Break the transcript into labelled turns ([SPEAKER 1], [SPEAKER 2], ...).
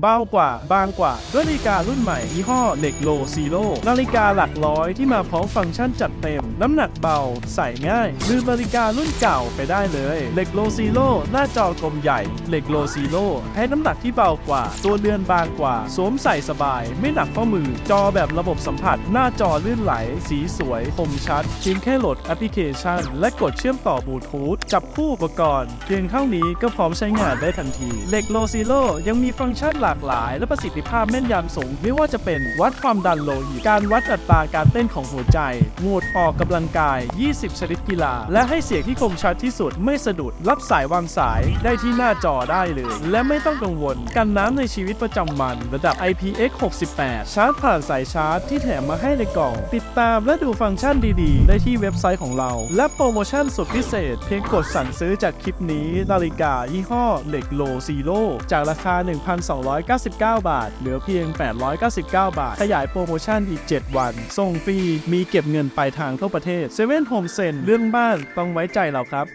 [SPEAKER 1] เบากว่า บางกว่า ด้วยนาฬิการุ่นใหม่ยี่ห้อเล็กโลซีโร่นาฬิกาหลักร้อยที่มาพร้อมฟังก์ชันจัดเต็ม น้ำหนักเบา ใส่ง่าย ลืมนาฬิการุ่นเก่าไปได้เลยเล็กโลซีโร่หน้าจอกลมใหญ่เล็กโลซีโร่ให้น้ำหนักที่เบากว่า ตัวเรือนบางกว่า สวมใส่สบาย ไม่หนักข้อมือ จอแบบระบบสัมผัส หน้าจอลื่นไหล สีสวยคมชัดเพียงแค่โหลดแอปพลิเคชัน และกดเชื่อมต่อบลูทูธจับคู่อุปกรณ์เพียงเท่านี้ก็พร้อมใช้งานได้ทันทีเล็กโลซีโร่ยังมีฟังก์ชันหลากหลาย และประสิทธิภาพแม่นยำสูง ไม่ว่าจะเป็นวัดความดันโลหิต การวัดอัตราการเต้นของหัวใจโหมดออกกำลังกาย 20 ชนิดกีฬา และให้เสียงที่คมชัดที่สุดไม่สะดุด รับสายวางสายได้ที่หน้าจอได้เลย และไม่ต้องกังวล กันน้ำในชีวิตประจำวันระดับ IPX68 ชาร์จผ่านสายชาร์จที่แถมมาให้ในกล่อง ติดตามและดูฟังก์ชันดีๆ ได้ที่เว็บไซต์ของเรา และโปรโมชั่นสุดพิเศษ เพียงกดสั่งซื้อจากคลิปนี้ นาฬิกายี่ห้อเล็กโลซีโร่จากราคา 1,200 1,299 บาท เหลือเพียง 899 บาท ขยายโปรโมชั่นอีก 7 วัน ส่งฟรี มีเก็บเงินปลายทางทั่วประเทศเซเว่นโฮมเซ็นเรื่องบ้านต้องไว้ใจเราครับ